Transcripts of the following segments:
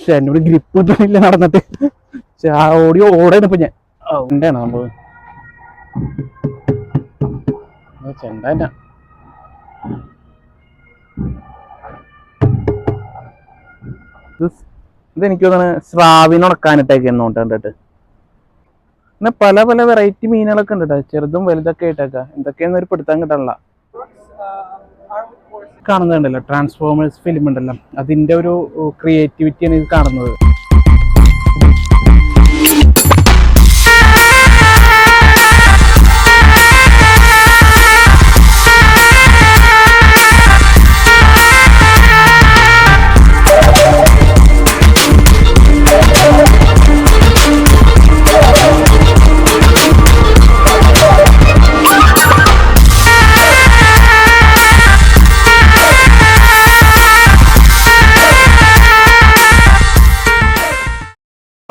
പക്ഷെ എന്നോട് ഗ്രിപ്പ് കിട്ടണില്ല നടന്നിട്ട്. ആ ഓടി ഓടാണ് ഇപ്പൊ ഞാൻ. എന്താണ് സംഭവം. ചെണ്ടാ ഇതെനിക്ക് തോന്നുന്നു സ്രാവിന് ഉണക്കാനിട്ടേക്ക് എന്നോട്ട് കണ്ടിട്ട്. പിന്നെ പല പല വെറൈറ്റി മീനുകളൊക്കെ ഉണ്ട് ചെറുതും വലുതൊക്കെ ആയിട്ടൊക്കെ. എന്തൊക്കെയാന്ന് ഒരു പിടുത്തം കിട്ടാനുള്ള കാണുന്നുണ്ടല്ലോ ട്രാൻസ്ഫോമേഴ്സ് ഫിലിം ഉണ്ടല്ലോ. അതിന്റെ ഒരു ക്രിയേറ്റിവിറ്റിയാണ് ഇത് കാണുന്നത്.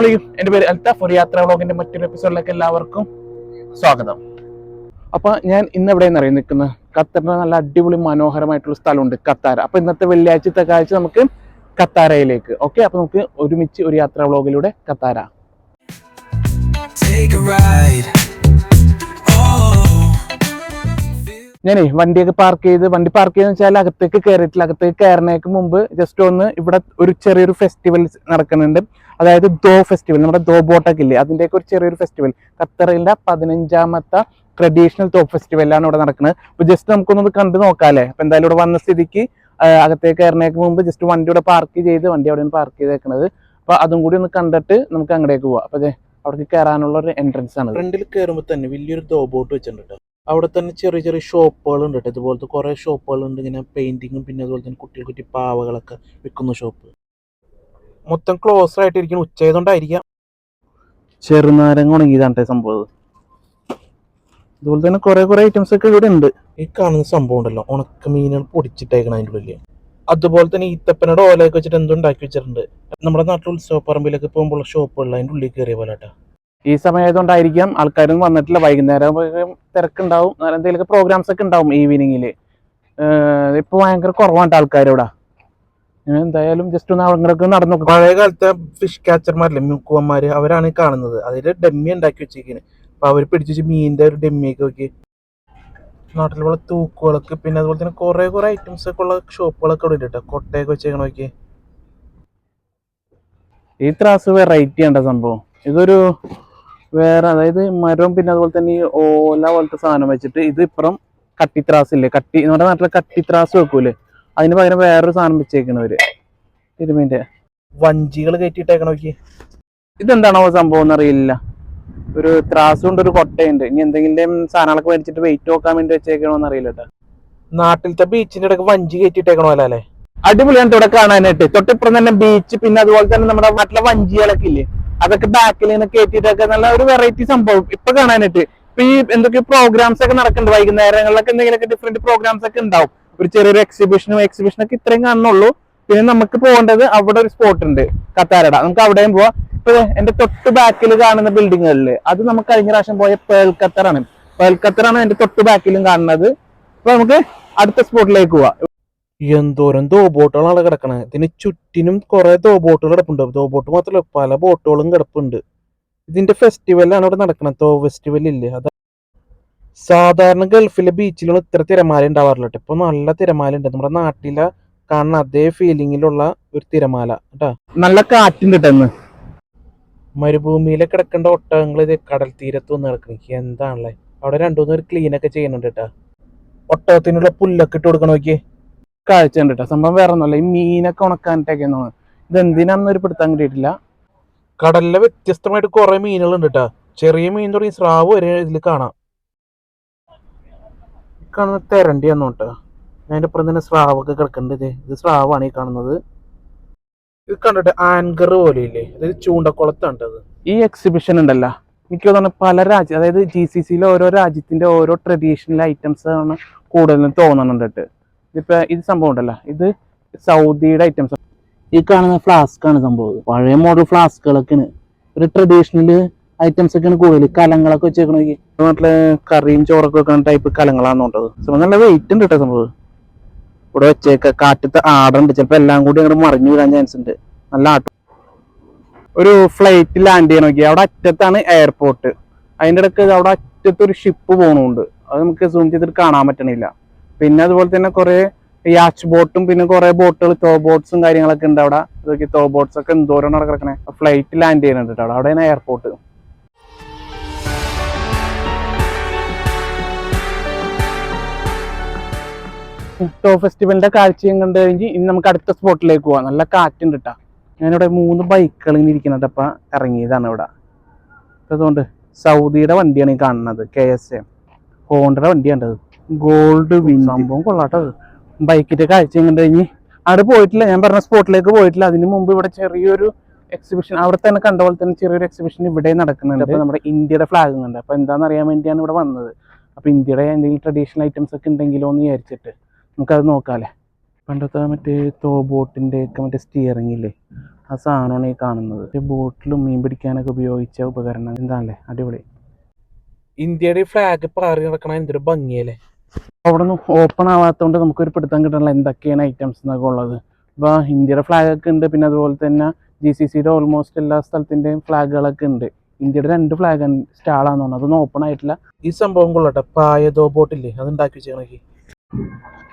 അസ്സലാമലൈക്കും. എന്റെ പേര് അൽത്താഫ് ഒരു യാത്രാ വ്ളോഗിന്റെ മറ്റൊരു എപ്പിസോഡിലേക്ക് എല്ലാവർക്കും സ്വാഗതം. അപ്പൊ ഞാൻ ഇന്ന് എവിടെയെന്ന് അറിയാൻ നിൽക്കുന്നത്? ഖത്തറിന് നല്ല അടിപൊളി മനോഹരമായിട്ടുള്ള സ്ഥലമുണ്ട് കത്താര അപ്പൊ ഇന്നത്തെ വെള്ളിയാഴ്ചത്തെ കാഴ്ച നമുക്ക് കത്താരയിലേക്ക് ഓക്കെ അപ്പൊ നമുക്ക് ഒരുമിച്ച് ഒരു യാത്രാ വ്ളോഗിലൂടെ കത്താര Take a ride. ഞാനേ വണ്ടിയൊക്കെ പാർക്ക് ചെയ്ത് വണ്ടി പാർക്ക് ചെയ്തെന്ന് വെച്ചാൽ അകത്തേക്ക് കയറിയിട്ടില്ല അകത്തേക്ക് കയറുന്നതിന് മുമ്പ് ജസ്റ്റ് ഒന്ന് ഇവിടെ ഒരു ചെറിയൊരു ഫെസ്റ്റിവൽ നടക്കുന്നുണ്ട്. അതായത് ദോ ഫെസ്റ്റിവൽ നമ്മുടെ ദോ ബോട്ടൊക്കെ ഇല്ലേ? അതിന്റെയൊക്കെ ഒരു ചെറിയൊരു ഫെസ്റ്റിവൽ ഖത്തറിന്റെ പതിനഞ്ചാമത്തെ ട്രഡീഷണൽ തോപ്പ് ഫെസ്റ്റിവലാണ് ഇവിടെ നടക്കുന്നത്. അപ്പോൾ ജസ്റ്റ് നമുക്കൊന്ന് കണ്ടു നോക്കാല്ലേ? അപ്പോൾ എന്തായാലും ഇവിടെ വന്ന സ്ഥിതിക്ക് അകത്തേക്ക് കയറുന്നതിന് മുമ്പ് ജസ്റ്റ് വണ്ടി ഇവിടെ പാർക്ക് ചെയ്ത് വണ്ടി അവിടെയാണ് പാർക്ക് ചെയ്തേക്കുന്നത് അപ്പോൾ അതും കൂടി ഒന്ന് കണ്ടിട്ട് നമുക്ക് അങ്ങോട്ടേക്ക് പോവാം. അപ്പോൾ അവിടേക്ക് കയറാനുള്ള ഒരു എൻട്രൻസ് ആണ് ഫ്രണ്ടിൽ കയറുമ്പോൾ തന്നെ വലിയൊരു ദോ ബോട്ട് വെച്ചിട്ടുണ്ട് അവിടെ തന്നെ ചെറിയ ചെറിയ ഷോപ്പുകൾ ഉണ്ട് കേട്ടോ. ഇതുപോലത്തെ കുറേ ഷോപ്പുകളുണ്ട്. ഇങ്ങനെ പെയിന്റിങ്ങും പിന്നെ അതുപോലെ തന്നെ കുട്ടികൾ കുട്ടി പാവകളൊക്കെ വിൽക്കുന്ന ഷോപ്പ്. മൊത്തം ക്ലോസ് ആയിട്ടിരിക്കുന്നു ഉച്ചയതുകൊണ്ടായിരിക്കാം ചെറുനാരങ്ങ ഉണങ്ങിയതാണ് സംഭവം. അതുപോലെ തന്നെ കുറെ കുറെ ഐറ്റംസ് ഒക്കെ ഇവിടെ ഉണ്ട്. ഈ കാണുന്ന സംഭവം ഉണ്ടല്ലോ. ഉണക്ക മീനുകൾ പൊടിച്ചിട്ടേക്കണം അതിന്റെ ഉള്ളിൽ അതുപോലെ തന്നെ ഈത്തപ്പനയുടെ ഓലയൊക്കെ വെച്ചിട്ട് എന്തുണ്ടാക്കി വെച്ചിട്ടുണ്ട്. നമ്മുടെ നാട്ടിൽ ഉത്സവപ്പറമ്പിലൊക്കെ പോകുമ്പോൾ ഷോപ്പുകളിൽ അതിന്റെ ഉള്ളിൽ കയറിയ പോലെ കേട്ടോ ഈ സമയമായതുകൊണ്ടായിരിക്കാം ആൾക്കാരും വന്നിട്ടില്ല. വൈകുന്നേരം തിരക്കുണ്ടാവും. എന്തെങ്കിലുമൊക്കെ പ്രോഗ്രാംസ് ഒക്കെ ഉണ്ടാവും ഈവനിങ്ങിൽ ഇപ്പൊ ഭയങ്കര കുറവാണ് ആൾക്കാർ ഇവിടെ. എന്തായാലും ജസ്റ്റ് ഒന്ന് അങ്ങോട്ടൊക്കെ നടന്നു. പഴയ കാലത്തെ ഫിഷ് കാച്ചർമാരില്ലേ മുക്കുവന്മാര് അവരാണ് കാണുന്നത്. അതിൽ ഡെമ്മി ഉണ്ടാക്കി വെച്ചിരിക്കുന്നത് അപ്പൊ അവർ പിടിച്ചു മീനിന്റെ ഒരു ഡെമ്മിയൊക്കെ നോക്കി. നാട്ടിലുള്ള തൂക്കുകളൊക്കെ പിന്നെ അതുപോലെ തന്നെ കുറെ കുറെ ഐറ്റംസ് ഒക്കെ ഉള്ള ഷോപ്പുകളൊക്കെ ഇവിടെ ഉണ്ട് കേട്ടോ കൊട്ടയൊക്കെ വെച്ചേക്കണ നോക്കി. ഈ ത്രാസ് വെറൈറ്റി ആണ് സംഭവം? ഇതൊരു വേറെ അതായത് മരവും പിന്നെ അതുപോലെ തന്നെ ഈ ഓല പോലത്തെ സാധനം വെച്ചിട്ട് ഇത് ഇപ്പുറം കട്ടിത്രാസ് ഇല്ലേ? കട്ടി നമ്മുടെ നാട്ടിലെ കട്ടിത്രാസ് വെക്കൂലേ? അതിന് പകരം വേറൊരു സാധനം വെച്ചേക്കണവര് തിരുമീന്റെ വഞ്ചികൾ കയറ്റിയിട്ടേക്കണ നോക്കി ഇതെന്താണോ സംഭവം എന്നറിയില്ല. ഒരു ത്രാസ് കൊണ്ട് ഒരു കൊട്ടയുണ്ട്. ഇനി എന്തെങ്കിലും സാധനങ്ങളൊക്കെ മേടിച്ചിട്ട് വെയിറ്റ് നോക്കാൻ വേണ്ടി വെച്ചേക്കണോന്ന് അറിയില്ല കേട്ടോ നാട്ടിലത്തെ ബീച്ചിന്റെ ഇടയ്ക്ക് വഞ്ചി കയറ്റിയിട്ടേക്കണോ അല്ലേ? അടിപൊളിയാണ് ഇവിടെ കാണാനായിട്ട്. തൊട്ടിപ്പുറം തന്നെ ബീച്ച് പിന്നെ അതുപോലെ തന്നെ നമ്മുടെ നാട്ടിലെ വഞ്ചികളൊക്കെ ഇല്ലേ? അതൊക്കെ ബാക്കിൽ നിന്ന് കയറ്റിയിട്ടൊക്കെ നല്ല ഒരു വെറൈറ്റി സംഭവം ഇപ്പൊ കാണാനായിട്ട്. ഇപ്പൊ ഈ എന്തൊക്കെ പ്രോഗ്രാംസ് ഒക്കെ നടക്കുന്നുണ്ട്. വൈകുന്നേരങ്ങളിലൊക്കെ എന്തെങ്കിലുമൊക്കെ ഡിഫറെന്റ് പ്രോഗ്രാംസ് ഒക്കെ ഉണ്ടാവും. ഒരു ചെറിയൊരു എക്സിബിഷനും എക്സിബിഷൻ ഒക്കെ ഇത്രയും കാണുന്നുള്ളൂ. പിന്നെ നമുക്ക് പോകേണ്ടത് അവിടെ ഒരു സ്പോട്ട് ഉണ്ട്. കത്താരട. നമുക്ക് അവിടെയും പോവാം. ഇപ്പൊ എന്റെ തൊട്ട് ബാക്കിൽ കാണുന്ന ബിൽഡിങ്ങുകളിൽ അത് നമുക്ക് കഴിഞ്ഞ പ്രാവശ്യം പോയ പേൾ ഖത്തറാണ് എന്റെ തൊട്ട് ബാക്കിലും കാണുന്നത്. അപ്പൊ നമുക്ക് അടുത്ത സ്പോട്ടിലേക്ക് പോവാം. എന്തോരം ദോ ബോട്ടുകളാണ് കിടക്കണത് ഇതിന് ചുറ്റിനും കുറെ ദോ ബോട്ടുകൾ കിടപ്പുണ്ട്. ദോ ബോട്ട് മാത്രമല്ല പല ബോട്ടുകളും കിടപ്പുണ്ട്. ഇതിന്റെ ഫെസ്റ്റിവലാണ് ഇവിടെ നടക്കുന്നത് തോ ഫെസ്റ്റിവൽ ഇല്ലേ? അതാ സാധാരണ ഗൾഫിലെ ബീച്ചിലൊന്നും ഇത്ര തിരമാല ഉണ്ടാവാറില്ല കേട്ടോ. ഇപ്പൊ നല്ല തിരമാല ഉണ്ട്. നമ്മുടെ നാട്ടിലെ കാണുന്ന അതേ ഫീലിങ്ങിലുള്ള ഒരു തിരമാല കേട്ടാ. നല്ല കാറ്റുണ്ട് കേട്ടെന്ന് മരുഭൂമിയിലെ കിടക്കേണ്ട ഒട്ടകങ്ങൾ ഇത് കടൽ തീരത്ത് വന്ന് കിടക്കണ എന്താണല്ലേ? അവിടെ രണ്ടു മൂന്ന് ക്ലീൻ ഒക്കെ ചെയ്യുന്നുണ്ട് കേട്ടാ. ഒട്ടകത്തിനുള്ള പുല്ലൊക്കെ ഇട്ട് കൊടുക്കണം നോക്കിയേ? കാഴ്ച ഉണ്ട് കേട്ടോ സംഭവം വേറെ ഒന്നുമല്ല ഈ മീനൊക്കെ ഉണക്കാനിട്ടൊക്കെ ഇത് എന്തിനാണെന്ന് ഒരു പിടുത്താൻ കിട്ടിയിട്ടില്ല? കടലിലെ വ്യത്യസ്തമായിട്ട് കുറെ മീനുകളുണ്ട് കേട്ടോ ചെറിയ മീൻ തുടങ്ങി സ്രാവ് വരെ ഇതിൽ കാണാം. കാണുന്നത് തെരണ്ടി തെരണ്ടിയാന്ന് കേട്ടോ അതിന്റെ അപ്പുറം തന്നെ സ്രാവൊക്കെ കിടക്കുന്നുണ്ട് ഇത്. ഇത് സ്രാവാണ് ഈ കാണുന്നത്. ഇത് കണ്ടിട്ട് ആങ്കർ പോലെ ഇല്ലേ അതായത് ചൂണ്ടക്കുളത്താണ് ഈ എക്സിബിഷൻ ഉണ്ടല്ലോ. എനിക്ക് തോന്നുന്നു പല രാജ്യം അതായത് ജി സി സിയിലെ ഓരോ രാജ്യത്തിന്റെ ഓരോ ട്രഡീഷണൽ ഐറ്റംസ് ആണ് കൂടുതലും തോന്നുന്നുണ്ട് ട്ടോ. ഇതിപ്പോ ഇത് സംഭവം ഉണ്ടല്ലോ. ഇത് സൗദിയുടെ ഐറ്റംസ് ഈ കാണുന്ന ഫ്ലാസ്ക് ആണ് സംഭവം. പഴയ മോഡൽ ഫ്ലാസ്കുകളൊക്കെയാണ് ഒരു ട്രഡീഷണൽ ഐറ്റംസ് ഒക്കെയാണ് കൂടുതൽ കലങ്ങളൊക്കെ വെച്ചേക്കണെങ്കിൽ നാട്ടിൽ കറിയും ചോറൊക്കെ വെക്കുന്ന ടൈപ്പ് കലങ്ങളാണ് ഉണ്ടത് സംഭവം നല്ല വെയിറ്റ് ഉണ്ട് കേട്ടോ സംഭവം. ഇവിടെ വെച്ചേക്ക കാറ്റത്ത് ആടുണ്ട് ചിലപ്പോ എല്ലാം കൂടി അങ്ങോട്ട് മറിഞ്ഞു വീഴാൻ ചാൻസ് ഉണ്ട്. നല്ല ആട്ടം. ഒരു ഫ്ലൈറ്റ് ലാൻഡ് ചെയ്യണം നോക്കി അവിടെ അറ്റത്താണ് എയർപോർട്ട് അതിന്റെ ഇടയ്ക്ക് അവിടെ അറ്റത്തൊരു ഷിപ്പ് പോകണുണ്ട് അത് നമുക്ക് സൂം ചെയ്തിട്ട് കാണാൻ പറ്റണില്ല. പിന്നെ അതുപോലെ തന്നെ കുറെ യാച്ച് ബോട്ടും പിന്നെ കുറെ ബോട്ടുകൾ തോ ബോട്ട്സും കാര്യങ്ങളൊക്കെ ഉണ്ട് അവിടെ. അതൊക്കെ തോ ബോട്ട്സ് ഒക്കെ എന്തോരം അവിടെ കിടക്കണേ ഫ്ലൈറ്റ് ലാൻഡ് ചെയ്യുന്നുണ്ട് കേട്ടോ അവിടെ. അവിടെയാണ് എയർപോർട്ട് ടോ ഫെസ്റ്റിവലിന്റെ കാഴ്ചയും കണ്ടു കഴിഞ്ഞ് ഇനി നമുക്ക് അടുത്ത സ്പോട്ടിലേക്ക് പോവാം. നല്ല കാറ്റുണ്ട് കേട്ടാ. ഞാനിവിടെ മൂന്ന് ബൈക്കുകൾ ഇങ്ങനെ ഇരിക്കുന്നുണ്ട് അപ്പൊ ഇറങ്ങിയതാണ് ഇവിടെ. അതുകൊണ്ട് സൗദിയുടെ വണ്ടിയാണ് ഈ കാണുന്നത് കെ എസ് എ ഹോണ്ടയുടെ വണ്ടിയാണ് ഗോൾഡ് സംഭവം കൊള്ളാട്ടത് ബൈക്കിന്റെ കാഴ്ച ഇങ്ങനെ കഴിഞ്ഞ് അവിടെ പോയിട്ടില്ല. ഞാൻ പറഞ്ഞ സ്പോട്ടിലേക്ക് പോയിട്ടില്ല. അതിന് മുമ്പ് ഇവിടെ ചെറിയൊരു എക്സിബിഷൻ അവിടെ തന്നെ കണ്ട പോലെ തന്നെ ചെറിയൊരു എക്സിബിഷൻ ഇവിടെ നടക്കുന്നുണ്ട്. അപ്പൊ നമ്മുടെ ഇന്ത്യയുടെ ഫ്ലാഗ് ഉണ്ട്. അപ്പൊ എന്താണെന്ന് അറിയാൻ വേണ്ടിയാണ് ഇവിടെ വന്നത്. അപ്പൊ ഇന്ത്യയുടെ എന്തെങ്കിലും ട്രഡീഷണൽ ഐറ്റംസ് ഒക്കെ ഉണ്ടെങ്കിലോ എന്ന് വിചാരിച്ചിട്ട് നമുക്കത് നോക്കാല്ലേ? പണ്ടത്തെ മറ്റേ തോ ബോട്ടിന്റെ ഒക്കെ മറ്റേ സ്റ്റിയറിംഗ് ഇല്ലേ? ആ സാധനമാണ് ഈ കാണുന്നത്. ബോട്ടിലും മീൻ പിടിക്കാനൊക്കെ ഉപയോഗിച്ച ഉപകരണം എന്താണല്ലേ അടിപൊളി. ഇന്ത്യയുടെ ഫ്ലാഗ് പാറി നടക്കണ എന്തൊരു ഭംഗിയല്ലേ? അവിടെ നിന്ന് ഓപ്പൺ ആവാത്തതുകൊണ്ട് നമുക്കൊരു പിടുത്തം കിട്ടണില്ല. എന്തൊക്കെയാണ് ഐറ്റംസ് എന്നൊക്കെ ഉള്ളത്. ഇപ്പോൾ ഇന്ത്യയുടെ ഫ്ലാഗ് ഒക്കെ ഉണ്ട്. പിന്നെ അതുപോലെ തന്നെ ജി സി സിയുടെ ഓൾമോസ്റ്റ് എല്ലാ സ്ഥലത്തിന്റെയും ഫ്ലാഗുകളൊക്കെ ഉണ്ട്. ഇന്ത്യയുടെ രണ്ട് ഫ്ലാഗ് സ്റ്റാളാന്ന് തോന്നുന്നു അതൊന്നും ഓപ്പൺ ആയിട്ടില്ല. ഈ സംഭവം കൊള്ളട്ടെ. പായതോ ബോട്ടില്ലേ അത് ഉണ്ടാക്കി വെച്ചേക്കണേ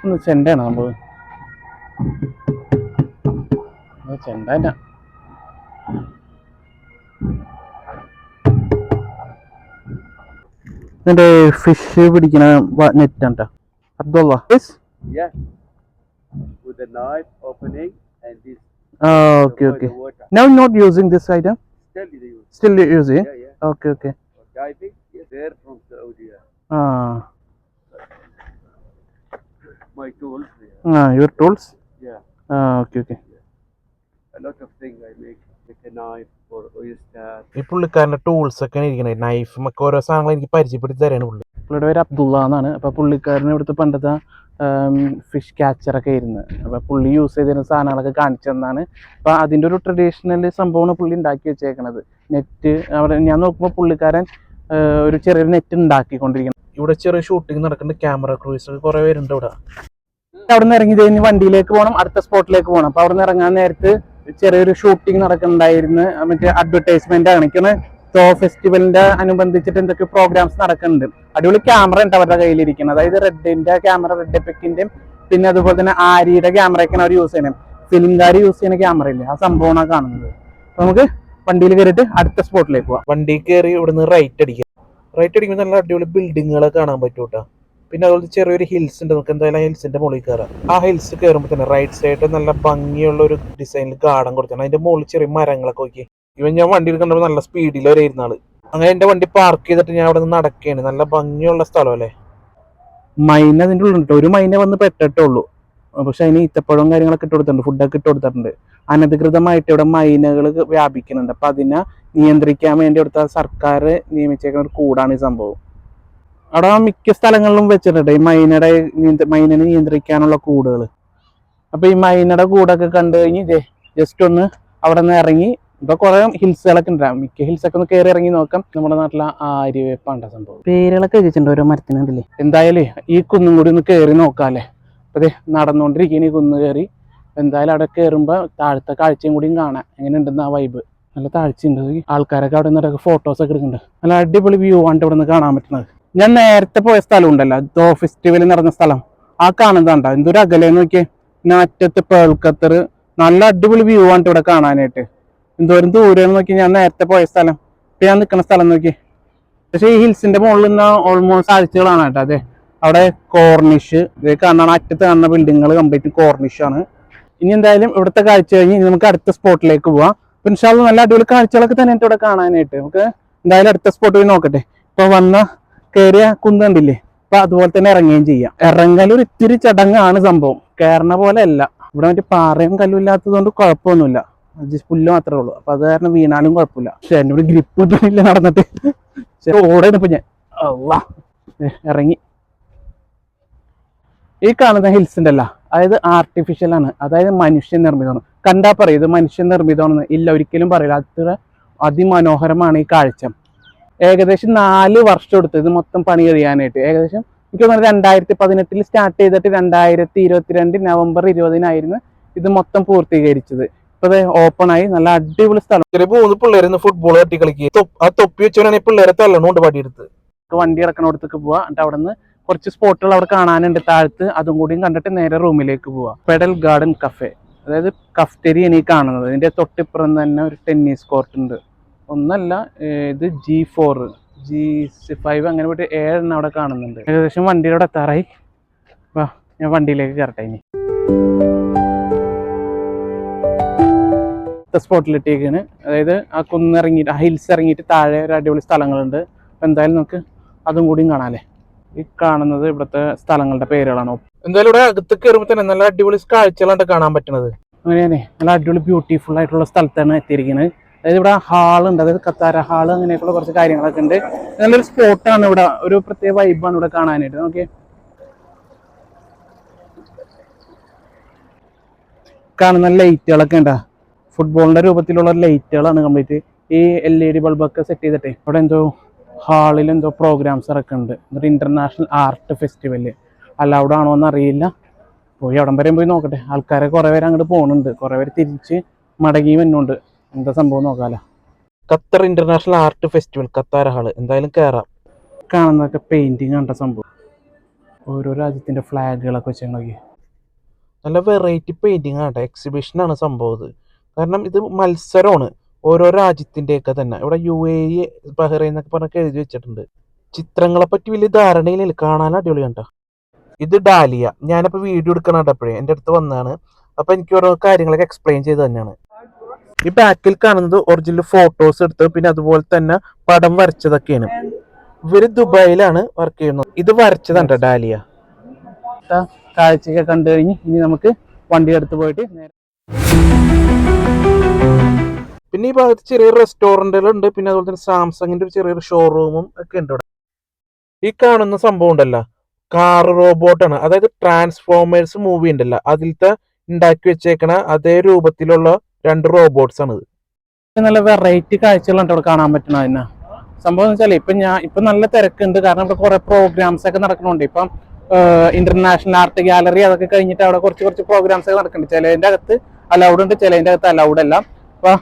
ഒന്ന് ചെണ്ടയാണ് സംഭവം? ഇത് ചെണ്ട ഇതിന്റെ ഫിഷ് പിടിക്കണ നെറ്റാണ് ട്ടോ Abdulla yes Yeah. With the knife opening and this okay avoid okay the water. Now not using this item Still you use. Still using Yeah, yeah. Okay okay For diving, yes. They're from Saudi. yeah. ആ My tools. Yeah. ആ your tools yeah. ആ okay okay A lot of things I make. Like a knife for oyster. ഈ പുള്ളിക്കാരന്റെ tools ഒക്കെ ഇരിക്കണേ. നൈഫും ഒക്കെ ഓരോ സാധനങ്ങൾ എനിക്ക് പരിചയപ്പെടുത്തി തരാണ് പുള്ളി. പുള്ളിയുടെ പേര് അബ്ദുള്ള എന്നാണ്. അപ്പോൾ പുള്ളിക്കാരൻ ഇവിടുത്തെ പണ്ടത്തെ ഫിഷ് ക്യാച്ചറൊക്കെ ആയിരുന്നു. അപ്പോൾ പുള്ളി യൂസ് ചെയ്തിരുന്ന സാധനങ്ങളൊക്കെ കാണിച്ചു തന്നാണ്. അപ്പോൾ അതിന്റെ ഒരു ട്രഡീഷണൽ സംഭവമാണ് പുള്ളി ഉണ്ടാക്കി വെച്ചേക്കണത്. നെറ്റ് അവിടെ ഞാൻ നോക്കുമ്പോൾ പുള്ളിക്കാരൻ ഒരു ചെറിയൊരു നെറ്റ് ഉണ്ടാക്കിക്കൊണ്ടിരിക്കണം ഇവിടെ ചെറിയ ഷൂട്ടിംഗ് നടക്കുന്നുണ്ട്. ക്യാമറ ക്രൂസ് കുറേ പേരുണ്ട് ഇവിടെ. അവിടെ നിന്ന് ഇറങ്ങി കഴിഞ്ഞ് വണ്ടിയിലേക്ക് പോകണം. അടുത്ത സ്പോട്ടിലേക്ക് പോകണം. അപ്പോൾ അവിടെ നിന്ന് ഇറങ്ങാൻ നേരത്ത് ചെറിയൊരു ഷൂട്ടിംഗ് നടക്കുന്നുണ്ടായിരുന്നു. മറ്റേ അഡ്വർടൈസ്മെന്റ് കാണിക്കണ തോ ഫെസ്റ്റിവലിന്റെ അനുബന്ധിച്ചിട്ട് എന്തൊക്കെ പ്രോഗ്രാംസ് നടക്കുന്നുണ്ട്. അടിപൊളി ക്യാമറ ഉണ്ട് അവരുടെ കയ്യിലിരിക്കുന്നത്. അതായത് റെഡിന്റെ ക്യാമറ റെഡ് എഫക്റ്റിന്റെയും പിന്നെ അതുപോലെ തന്നെ ആരിയുടെ ക്യാമറയൊക്കെയാണ് അവർ യൂസ് ചെയ്യുന്നത്. ഫിലിംകാർ യൂസ് ചെയ്യുന്ന ക്യാമറ ഇല്ലേ? ആ സംഭവമാണ് കാണുന്നത്. അപ്പൊ നമുക്ക് വണ്ടിയിൽ കയറിയിട്ട് അടുത്ത സ്പോട്ടിലേക്ക് പോവാം. വണ്ടി കയറി ഇവിടുന്ന് റൈറ്റ് അടിക്കാം. റൈറ്റ് അടിക്കുമ്പോൾ നല്ല അടിപൊളി ബിൽഡിങ്ങുകളൊക്കെ കാണാൻ പറ്റും കേട്ടോ പിന്നെ അതുപോലെ ചെറിയൊരു ഹിൽസ് ഉണ്ട്. നമുക്ക് എന്തായാലും ഹിൽസിന്റെ മുകളിൽ കയറാം ആ ഹിൽസ് കയറുമ്പോൾ തന്നെ റൈറ്റ് സൈഡ് നല്ല ഭംഗിയുള്ള ഒരു ഡിസൈനിൽ ഗാർഡൻ കൊടുത്താണ് അതിന്റെ മുകളിൽ ചെറിയ മരങ്ങളൊക്കെ നോക്കി. ഇവൻ ഞാൻ വണ്ടി കണ്ടപ്പോൾ നല്ല സ്പീഡിൽ വരെ ആൾ. അങ്ങനെ എന്റെ വണ്ടി പാർക്ക് ചെയ്തിട്ട് ഞാൻ അവിടെ നിന്ന് നടക്കുകയാണ് നല്ല ഭംഗിയുള്ള സ്ഥലം അല്ലേ? മൈന അതിന്റെ ഉള്ളിൽ ഒരു മൈന വന്ന് പെട്ടിട്ടേ ഉള്ളൂ. പക്ഷെ അതിന് ഈത്തപ്പഴവും കാര്യങ്ങളൊക്കെ ഇട്ട് കൊടുത്തിട്ടുണ്ട്. ഫുഡൊക്കെ ഇട്ട് കൊടുത്തിട്ടുണ്ട്. അനധികൃതമായിട്ട് ഇവിടെ മൈനകൾ വ്യാപിക്കുന്നുണ്ട്. അപ്പൊ അതിനെ നിയന്ത്രിക്കാൻ വേണ്ടി ഇവിടുത്തെ സർക്കാർ നിയമിച്ചേക്കുന്ന ഒരു കൂടാണ് ഈ സംഭവം. അവിടെ മിക്ക സ്ഥലങ്ങളിലും വെച്ചിട്ടുണ്ട്. ഈ മൈനയുടെ മൈനനെ നിയന്ത്രിക്കാനുള്ള കൂടുകൾ അപ്പൊ ഈ മൈനയുടെ കൂടൊക്കെ കണ്ടു കഴിഞ്ഞ് ജസ്റ്റ് ഒന്ന് അവിടെ നിന്ന് ഇറങ്ങി ഇപ്പൊ കുറെ ഹിൽസുകളൊക്കെ ഉണ്ടാവും മിക്ക ഹിൽസൊക്കെ ഒന്ന് കയറി ഇറങ്ങി നോക്കാം. നമ്മുടെ നാട്ടിലെ ആര്യവേപ്പാണ്ട സംഭവം. പേരുകളൊക്കെ എഴുതിയിട്ടുണ്ട്. ഓരോ മരത്തിനുണ്ടല്ലേ? എന്തായാലും ഈ കുന്നും കൂടി ഒന്ന് കയറി നോക്കാല്ലേ? അപ്പോൾ ദേ നടന്നുകൊണ്ടിരിക്കുന്ന ഈ കുന്ന് കയറി എന്തായാലും അവിടെ കയറുമ്പോൾ താഴത്തെ കാഴ്ചയും കൂടിയും കാണാം. എങ്ങനെയുണ്ടെന്ന് ആ വൈബ് നല്ല താഴ്ചയുണ്ട്. ആൾക്കാരൊക്കെ അവിടെ നിന്നൊക്കെ ഫോട്ടോസ് ഒക്കെ എടുക്കുന്നുണ്ട്. നല്ല അടിപൊളി വ്യൂ ആണ് ഇവിടെ നിന്ന് കാണാൻ പറ്റുന്നത്. ഞാൻ നേരത്തെ പോയ സ്ഥലം ഉണ്ടല്ലോ ദോ ഫെസ്റ്റിവൽ നടന്ന സ്ഥലം. ആ കാണുന്നതാണ്ടോ എന്തൊരു അകലെ നോക്കിയേ. നാറ്റത്ത് പേൾക്കത്തർ നല്ല അടിപൊളി വ്യൂ ആണ് ഇവിടെ കാണാനായിട്ട്. എന്തോരം ദൂരം നോക്കി. ഞാൻ നേരത്തെ പോയ സ്ഥലം. ഇപ്പൊ ഞാൻ നിൽക്കുന്ന സ്ഥലം നോക്കി. പക്ഷേ ഈ ഹിൽസിന്റെ മുകളിൽ നിന്ന് ഓൾമോസ്റ്റ് ആഴ്ചകളാണ് കേട്ടോ അതെ. അവിടെ കോർണിഷ് ഇത് കാണാൻ അറ്റത്ത് കാണുന്ന ബിൽഡിങ്ങുകൾ കംപ്ലീറ്റ് കോർണിഷ് ആണ്. ഇനി എന്തായാലും ഇവിടുത്തെ കാഴ്ച കഴിഞ്ഞ് നമുക്ക് അടുത്ത സ്പോട്ടിലേക്ക് പോവാം. അപ്പൊ ഇൻഷാൽ നല്ല അടിപൊളി കാഴ്ചകളൊക്കെ തന്നെ ഇവിടെ കാണാനായിട്ട്. നമുക്ക് എന്തായാലും അടുത്ത സ്പോട്ട് പോയി നോക്കട്ടെ. ഇപ്പൊ വന്ന കയറിയ കുന്ന് കണ്ടില്ലേ? അപ്പൊ അതുപോലെ തന്നെ ഇറങ്ങുകയും ചെയ്യാം. ഇറങ്ങാൻ ഒരു ഇത്തിരി ചടങ്ങാണ് സംഭവം. കയറണ പോലെ അല്ല. ഇവിടെ മറ്റേ പാറയും കല്ലും ഇല്ലാത്തതുകൊണ്ട് കുഴപ്പമൊന്നുമില്ല. ജസ്റ്റ് പുല്ല് മാത്രമേ ഉള്ളൂ. അപ്പൊ അത് കാരണം വീണാലും കുഴപ്പമില്ല. പക്ഷെ എന്നോട് ഗ്രിപ്പ് ഒന്നുമില്ല നടന്നിട്ട്. ഓടാണ് ഇപ്പൊ ഞാൻ അള്ളാ ഇറങ്ങി. ഈ കാണുന്ന ഹിൽസ് ഉണ്ടല്ല. അതായത് ആർട്ടിഫിഷ്യൽ ആണ്. അതായത് മനുഷ്യ നിർമ്മിതമാണ്. കണ്ടാ പറയും ഇത് മനുഷ്യ നിർമ്മിതമാണെന്ന്. ഇല്ല ഒരിക്കലും പറയില്ല. അത്ര അതിമനോഹരമാണ് ഈ കാഴ്ച. ഏകദേശം നാല് വർഷം എടുത്തു. ഇത് മൊത്തം പണി കഴിയാനായിട്ട്. ഏകദേശം എനിക്ക് തോന്നുന്നത് രണ്ടായിരത്തി പതിനെട്ടിൽ സ്റ്റാർട്ട് ചെയ്തിട്ട് രണ്ടായിരത്തി ഇരുപത്തിരണ്ട് നവംബർ ഇരുപതിനായിരുന്നു ഇത് മൊത്തം പൂർത്തീകരിച്ചത്. ഇപ്പൊ ഓപ്പൺ ആയി. നല്ല അടിപൊളി സ്ഥലം. മൂന്ന് പിള്ളേരുന്ന് ഫുട്ബോൾ തട്ടി കളിക്കുക ആ തൊപ്പി വെച്ചവനാണ് പിള്ളേരെ പടിയെടുത്ത്. എടുത്ത് വണ്ടി ഇറക്കണോടത്തേക്ക് പോവാ. എന്നിട്ട് അവിടെ നിന്ന് കുറച്ച് സ്പോട്ടുകൾ അവിടെ കാണാനുണ്ട് താഴത്ത്. അതും കൂടിയും കണ്ടിട്ട് നേരെ റൂമിലേക്ക് പോവാ. പെഡൽ ഗാർഡൻ കഫേ അതായത് കഫ്റ്റേരിയാണ് ഈ കാണുന്നത്. ഇതിന്റെ തൊട്ടിപ്പുറം തന്നെ ഒരു ടെന്നീസ് കോർട്ട് ഉണ്ട്. ഒന്നല്ല ഇത് ജി ഫോർ ജി ഫൈവ് അങ്ങനെ പോയിട്ട് ഏഴെണ്ണം അവിടെ കാണുന്നുണ്ട്. ഏകദേശം വണ്ടിയിലൂടെ എത്താറായി. വാ ഞാൻ വണ്ടിയിലേക്ക് കയറട്ടെ ഇനി. സ്പോട്ടിലിട്ടേക്കാണ് അതായത് ആ കുന്നിറങ്ങിയിട്ട് ആ ഹിൽസ് ഇറങ്ങിയിട്ട് താഴെ ഒരു അടിപൊളി സ്ഥലങ്ങളുണ്ട്. അപ്പോൾ എന്തായാലും നമുക്ക് അതും കൂടിയും കാണാമല്ലേ ഈ കാണുന്നത് ഇവിടുത്തെ സ്ഥലങ്ങളുടെ പേരുകളാണോ. എന്തായാലും ഇവിടെ അകത്ത് കയറുമ്പോൾ തന്നെ നല്ല അടിപൊളി കാഴ്ചകളാണ് കാണാൻ പറ്റുന്നത്. അങ്ങനെയാണ് നല്ല അടിപൊളി ബ്യൂട്ടിഫുൾ ആയിട്ടുള്ള സ്ഥലത്താണ് എത്തിയിരിക്കുന്നത് അതായത് ഇവിടെ ഹാൾ ഉണ്ട് അതായത് കത്താര ഹാൾ അങ്ങനെയൊക്കെയുള്ള കുറച്ച് കാര്യങ്ങളൊക്കെ ഉണ്ട്. നല്ലൊരു സ്പോട്ടാണ് ഇവിടെ ഒരു പ്രത്യേക വൈബാണ് ഇവിടെ കാണാനായിട്ട് ഓക്കെ കാണുന്ന ലൈറ്റുകളൊക്കെ ഉണ്ടാ? ഫുട്ബോളിന്റെ രൂപത്തിലുള്ള ലൈറ്റുകളാണ് കംപ്ലീറ്റ് ഈ എൽ ഇ ഡി ബൾബൊക്കെ സെറ്റ് ചെയ്തിട്ടെ അവിടെ എന്തോ ഹാളിൽ എന്തോ പ്രോഗ്രാംസ് ഇറക്കുന്നുണ്ട് എന്നിട്ട് ഇന്റർനാഷണൽ ആർട്ട് ഫെസ്റ്റിവൽ അലൗഡ് ആണോ എന്ന് അറിയില്ല പോയി അവിടം വരെയും പോയി നോക്കട്ടെ. ആൾക്കാരെ കുറെ പേര് അങ്ങോട്ട് പോകുന്നുണ്ട് കുറെ പേര് തിരിച്ച് മടങ്ങി വരുന്നുണ്ട് എന്താ സംഭവം നോക്കാലോ. Qatar international art festival Katara hall എന്തായാലും കയറാം കാണുന്നതൊക്കെ പെയിന്റിങ് കണ്ട സംഭവം. ഓരോ രാജ്യത്തിന്റെ ഫ്ലാഗുകളൊക്കെ വെച്ച് നോക്കി നല്ല വെറൈറ്റി പെയിന്റിങ് ആണ് എക്സിബിഷൻ ആണ് സംഭവം കാരണം ഇത് മത്സരമാണ് ഓരോ രാജ്യത്തിന്റെയൊക്കെ തന്നെ. ഇവിടെ യു എ ഇ ബഹ്റൈൻ എന്നൊക്കെ പറഞ്ഞൊക്കെ എഴുതി വെച്ചിട്ടുണ്ട്. ചിത്രങ്ങളെ പറ്റി വലിയ ധാരണയിലില്ല കാണാൻ അടിപൊളി ട്ടോ. ഇത് ഡാലിയ. ഞാനിപ്പോ വീഡിയോ എടുക്കണം കേട്ടപ്പോഴേ എന്റെ അടുത്ത് വന്നതാണ്. അപ്പോൾ എനിക്ക് ഓരോ കാര്യങ്ങളൊക്കെ എക്സ്പ്ലെയിൻ ചെയ്ത് തന്നെയാണ്. ഈ ബാക്കിൽ കാണുന്നത് ഒറിജിനൽ ഫോട്ടോസ് എടുത്ത് പിന്നെ അതുപോലെ തന്നെ പടം വരച്ചതൊക്കെയാണ്. ഇവർ ദുബായിലാണ് വർക്ക് ചെയ്യുന്നത്. ഇത് വരച്ചതാണ് ഡാലിയ? കാഴ്ചയൊക്കെ കണ്ടു കഴിഞ്ഞ് ഇനി നമുക്ക് വണ്ടി എടുത്ത് പോയിട്ട് പിന്നെ ഈ ഭാഗത്ത് ചെറിയ റെസ്റ്റോറന്റുകളുണ്ട് പിന്നെ അതുപോലെ തന്നെ സാംസങ്ങിന്റെ ഒരു ചെറിയൊരു ഷോറൂമും ഒക്കെ ഉണ്ട് ഇവിടെ. ഈ കാണുന്ന സംഭവം ഉണ്ടല്ലോ. കാർ റോബോട്ടാണ് അതായത് ട്രാൻസ്ഫോമേഴ്സ് മൂവി ഉണ്ടല്ലോ. അതിലത്തെ ഉണ്ടാക്കി വെച്ചേക്കണ അതേ രൂപത്തിലുള്ള രണ്ട് റോബോട്ട്സ് ആണ് നല്ല വെറൈറ്റി കാഴ്ചകളുണ്ട് ഇവിടെ കാണാൻ പറ്റണ തന്നെ സംഭവം വെച്ചാൽ ഇപ്പൊ ഞാൻ ഇപ്പൊ നല്ല തിരക്കുണ്ട്. കാരണം ഇവിടെ കുറെ പ്രോഗ്രാംസ് ഒക്കെ നടക്കുന്നുണ്ട്. ഇപ്പം ഇന്റർനാഷണൽ ആർട്ട് ഗാലറി അതൊക്കെ കഴിഞ്ഞിട്ട് അവിടെ കുറച്ച് കുറച്ച് പ്രോഗ്രാംസ് ഒക്കെ നടക്കുന്നുണ്ട്. ചിലതിന്റെ അകത്ത് അലൗഡ് ഉണ്ട് ചിലതിന്റെ അകത്ത് അലൗഡ് അല്ല. അപ്പൊ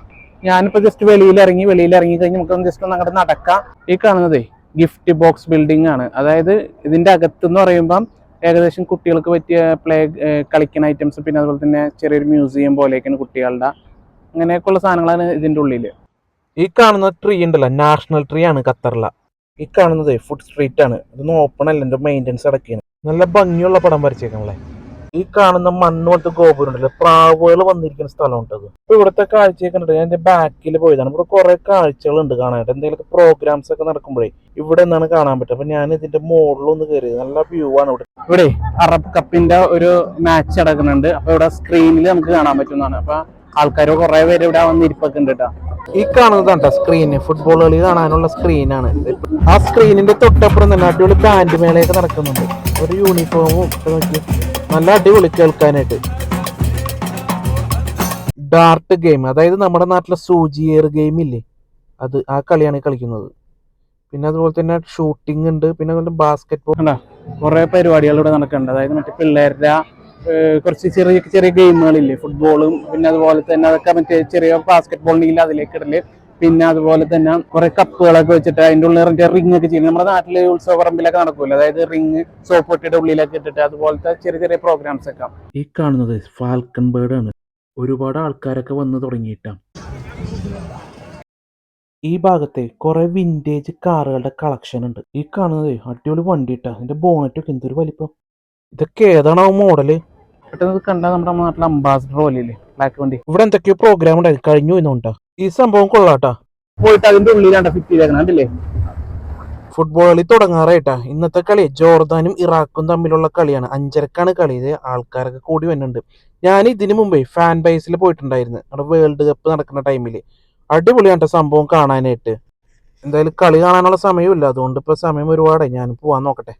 ഞാനിപ്പോ ജസ്റ്റ് വെളിയിൽ ഇറങ്ങി വെളിയിൽ ഇറങ്ങി കഴിഞ്ഞ് നമുക്ക് ജസ്റ്റ് ഒന്ന് അങ്ങോട്ട് നടക്കാം. ഈ കാണുന്നതേ ഗിഫ്റ്റ് ബോക്സ് ബിൽഡിംഗ് ആണ്. അതായത് ഇതിന്റെ അകത്ത് എന്ന് പറയുമ്പം ഏകദേശം കുട്ടികൾക്ക് പറ്റിയ പ്ലേ കളിക്കുന്ന ഐറ്റംസ് പിന്നെ അതുപോലെ തന്നെ ചെറിയൊരു മ്യൂസിയം പോലെയൊക്കെയാണ് കുട്ടികളുടെ അങ്ങനെയൊക്കെയുള്ള സാധനങ്ങളാണ് ഇതിന്റെ ഉള്ളിൽ ഈ കാണുന്ന ട്രീ ഉണ്ടല്ലോ നാഷണൽ ട്രീ ആണ് ഖത്തറില. ഈ കാണുന്നത് ഫുഡ് സ്ട്രീറ്റ് ആണ്. ഇതൊന്നും ഓപ്പൺ അല്ല എന്റെ മെയിന്റെനൻസ് അടക്കിയാണ് നല്ല ഭംഗിയുള്ള പടം വരച്ചേക്കണല്ലേ ഈ കാണുന്ന മണ്ണ് പോലത്തെ ഗോപുരം ഉണ്ടല്ലോ പ്രാവുകൾ വന്നിരിക്കുന്ന സ്ഥലമുണ്ട് അത്. ഇപ്പൊ ഇവിടുത്തെ കാഴ്ചയൊക്കെ ഉണ്ട് ഞാൻ എന്റെ ബാക്കിൽ പോയതാണ്. ഇവിടെ കുറെ കാഴ്ചകളുണ്ട് കാണാനായിട്ട്. എന്തെങ്കിലും പ്രോഗ്രാംസ് ഒക്കെ നടക്കുമ്പോഴേ ഇവിടെ നിന്നാണ് കാണാൻ പറ്റുക. അപ്പൊ ഞാൻ ഇതിന്റെ മുകളിലൊന്ന് കയറിയത് നല്ല വ്യൂ ആണ് ഇവിടെ. ഇവിടെ അറബ് കപ്പിന്റെ ഒരു മാച്ച് നടക്കുന്നുണ്ട്. അപ്പൊ ഇവിടെ സ്ക്രീനിൽ നമുക്ക് കാണാൻ പറ്റുന്നതാണ്. അപ്പൊ ആൾക്കാർ കുറെ പേര് ഇവിടെ വന്നിരിപ്പൊക്കെ ഉണ്ട് കേട്ടോ ഈ കാണുന്നതാണ് സ്ക്രീന് ഫുട്ബോൾ കളി കാണാനുള്ള സ്ക്രീനാണ് ആ സ്ക്രീനിന്റെ തൊട്ടപ്പുറം തന്നെ അടിപൊളി ബാൻഡ് മേളയൊക്കെ നടക്കുന്നുണ്ട്. ഒരു യൂണിഫോമും ഒക്കെ നോക്കി. നല്ല അടിപൊളി കേൾക്കാനായിട്ട്. ഡാർട്ട് ഗെയിം അതായത് നമ്മുടെ നാട്ടിലെ സൂചിയേർ ഗെയിം ഇല്ലേ? അത് ആ കളിയാണ് കളിക്കുന്നത്. പിന്നെ അതുപോലെ തന്നെ ഷൂട്ടിംഗ് ഉണ്ട്. പിന്നെ അതുപോലെ ബാസ്കറ്റ് ബോൾ കുറെ പരിപാടികൾ ഇവിടെ നടക്കുന്നുണ്ട്. അതായത് മറ്റേ പിള്ളേരുടെ കുറച്ച് ചെറിയ ചെറിയ ഗെയിമുകളില്ലേ? ഫുട്ബോളും പിന്നെ അതുപോലെ തന്നെ അതൊക്കെ മറ്റേ ചെറിയ ബാസ്കറ്റ് ബോളിനെങ്കിൽ അതിലേക്ക് ഇടൽ. പിന്നെ അതുപോലെ തന്നെ കുറെ കപ്പുകളൊക്കെ വെച്ചിട്ട് അതിന്റെ ഉള്ളിൽ റിംഗ് ഒക്കെ ചെയ്യും. നമ്മുടെ നാട്ടിലെ ഉത്സവ പറമ്പിലൊക്കെ നടക്കുമല്ലോ അതായത് റിംഗ് സോപ്പ് പൊട്ടിയുടെ ഉള്ളിലൊക്കെ ഇട്ടിട്ട് അതുപോലത്തെ ചെറിയ ചെറിയ പ്രോഗ്രാംസ് ഒക്കെ. ഈ കാണുന്നത് ഫാൽക്കൺ ബേർഡ് ആണ്. ഒരുപാട് ആൾക്കാരൊക്കെ വന്ന് തുടങ്ങിയിട്ടാണ് ഈ ഭാഗത്തെ കുറെ വിന്റേജ് കാറുകളുടെ കളക്ഷൻ ഉണ്ട്. ഈ കാണുന്നത് അടിപൊളി വണ്ടി ഇട്ടാ അതിന്റെ ബോണറ്റൊക്കെ എന്തൊരു വലിപ്പം. ഇതൊക്കെ ഏതാണോ മോഡൽ പെട്ടെന്ന് കണ്ടാൽ നമ്മുടെ നാട്ടിലെ അംബാസിഡർ പോലെയല്ലേ? ബ്ലാക്ക് വണ്ടി. ഇവിടെ എന്തൊക്കെയോ പ്രോഗ്രാം ഉണ്ടായി. കഴിഞ്ഞു എന്നുണ്ടോ. ഈ സംഭവം കൊള്ളാട്ടാ. പോയിട്ട് അതിന്റെ ഉള്ളിലാണ് ഫിറ്റ് ചെയ്തേക്കണം കണ്ടില്ലേ? ഫുട്ബോൾ കളി തുടങ്ങാറായിട്ടാ. ഇന്നത്തെ കളി ജോർദാനും ഇറാഖും തമ്മിലുള്ള കളിയാണ്. അഞ്ചരക്കാണ് കളി. ഇത് ആൾക്കാരൊക്കെ കൂടി വരുന്നുണ്ട്. ഞാൻ ഇതിനു മുമ്പേ ഫാൻ ബൈസിൽ പോയിട്ടുണ്ടായിരുന്നു. അവിടെ വേൾഡ് കപ്പ് നടക്കുന്ന ടൈമിൽ അടിപൊളിയാണ് സംഭവം കാണാനായിട്ട്. എന്തായാലും കളി കാണാനുള്ള സമയമില്ല അതുകൊണ്ട് ഇപ്പൊ സമയം ഒരുപാടായി. ഞാൻ പോവാൻ നോക്കട്ടെ.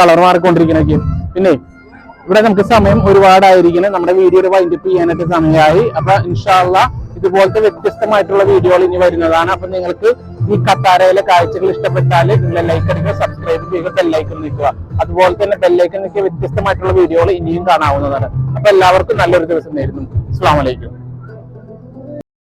കളർ മാറിക്കൊണ്ടിരിക്കണൊക്കെ. പിന്നെ ഇവിടെ നമുക്ക് സമയം ഒരുപാടായിരിക്കണം നമ്മുടെ വീഡിയോ വൈൻഡ് വൈൻഡപ്പ് ചെയ്യാനായിട്ട് സമയമായി. അപ്പൊ ഇൻഷാല്ല ഇതുപോലത്തെ വ്യത്യസ്തമായിട്ടുള്ള വീഡിയോകൾ ഇനി വരുന്നതാണ്. അപ്പൊ നിങ്ങൾക്ക് ഈ കത്താരയിലെ കാഴ്ചകൾ ഇഷ്ടപ്പെട്ടാൽ നിങ്ങൾ ലൈക്ക് അടിക്കുക സബ്സ്ക്രൈബ് ചെയ്യുക ബെല്ലൈക്കൺ നിൽക്കുക അതുപോലെ തന്നെ ബെല്ലൈക്കൺ നിൽക്കുക വ്യത്യസ്തമായിട്ടുള്ള വീഡിയോകൾ ഇനിയും കാണാവുന്നതാണ്. അപ്പൊ എല്ലാവർക്കും നല്ലൊരു ദിവസം നേരുന്നു. അസ്സാം വലൈക്കും